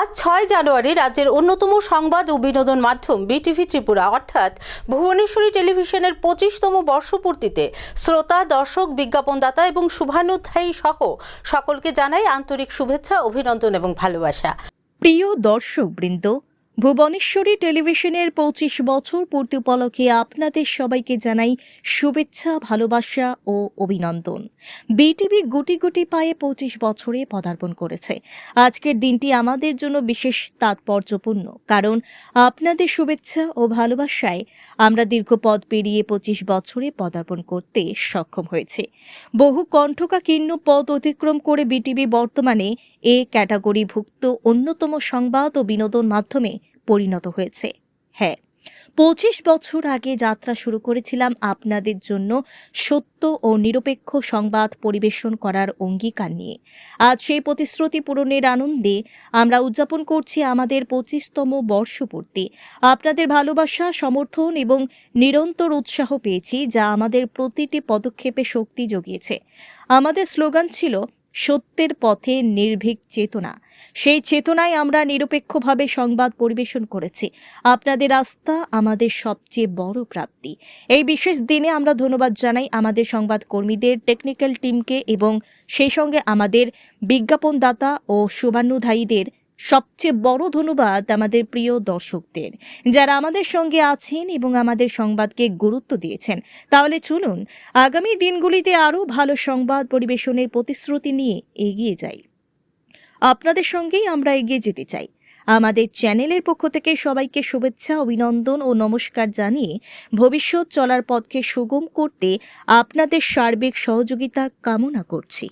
আজ ছয় জানুয়ারি রাজ্যের অন্যতম সংবাদ ও বিনোদন মাধ্যম বিটিভি ত্রিপুরা, অর্থাৎ ভুবনেশ্বরী টেলিভিশনের পঁচিশতম বর্ষপূর্তিতে শ্রোতা, দর্শক, বিজ্ঞাপনদাতা এবং শুভানুধ্যায়ী সহ সকলকে জানাই আন্তরিক শুভেচ্ছা, অভিনন্দন এবং ভালোবাসা। প্রিয় দর্শকবৃন্দ ভুবনেশ্বরী টেলিভিশনের পঁচিশ বছর পূর্তি উপলক্ষে আপনাদের সবাইকে জানাই শুভেচ্ছা, ভালোবাসা ও অভিনন্দন। বিটিভি গুটি গুটি পায়ে পঁচিশ বছরে পদার্পণ করেছে। আজকের দিনটি আমাদের জন্য বিশেষ তাৎপর্যপূর্ণ, কারণ আপনাদের শুভেচ্ছা ও ভালোবাসায় আমরা দীর্ঘ পথ পেরিয়ে পঁচিশ বছরে পদার্পণ করতে সক্ষম হয়েছে। বহু কণ্ঠকা কীর্ণ পথ অতিক্রম করে বিটিভি বর্তমানে এ ক্যাটাগরিভুক্ত অন্যতম সংবাদ ও বিনোদন মাধ্যমে পরিণত হয়েছে। হ্যাঁ পঁচিশ বছর আগে যাত্রা শুরু করেছিলাম আপনাদের জন্য সত্য ও নিরপেক্ষ সংবাদ পরিবেশন করার অঙ্গীকার নিয়ে। আজ সেই প্রতিশ্রুতি পূরণের আনন্দে আমরা উদযাপন করছি আমাদের পঁচিশতম বর্ষপূর্তি। আপনাদের ভালোবাসা, সমর্থন এবং নিরন্তর উৎসাহ পেয়েছি যা আমাদের প্রতিটি পদক্ষেপে শক্তি জুগিয়েছে। আমাদের স্লোগান ছিল সত্যের পথে নির্ভীক চেতনা। সেই চেতনায় আমরা নিরপেক্ষভাবে সংবাদ পরিবেশন করেছি। আপনাদের আস্থা আমাদের সবচেয়ে বড় প্রাপ্তি। এই বিশেষ দিনে আমরা ধন্যবাদ জানাই আমাদের সংবাদ কর্মীদের টেকনিক্যাল টিমকে এবং সেই সঙ্গে আমাদের বিজ্ঞাপনদাতা ও শুভানুধায়ীদের সবচেয়ে বড় ধন্যবাদ আমাদের প্রিয় দর্শকদের। যারা আমাদের সঙ্গে আছেন এবং আমাদের সংবাদকে গুরুত্ব দিয়েছেন, তাহলে চলুন আগামী দিনগুলিতে আরও ভালো সংবাদ পরিবেশনের প্রতিশ্রুতি নিয়ে এগিয়ে যাই। আপনাদের সঙ্গেই আমরা এগিয়ে যেতে চাই। আমাদের চ্যানেলের পক্ষ থেকে সবাইকে শুভেচ্ছা, অভিনন্দন ও নমস্কার জানিয়ে ভবিষ্যৎ চলার পথকে সুগম করতে আপনাদের সার্বিক সহযোগিতা কামনা করছি।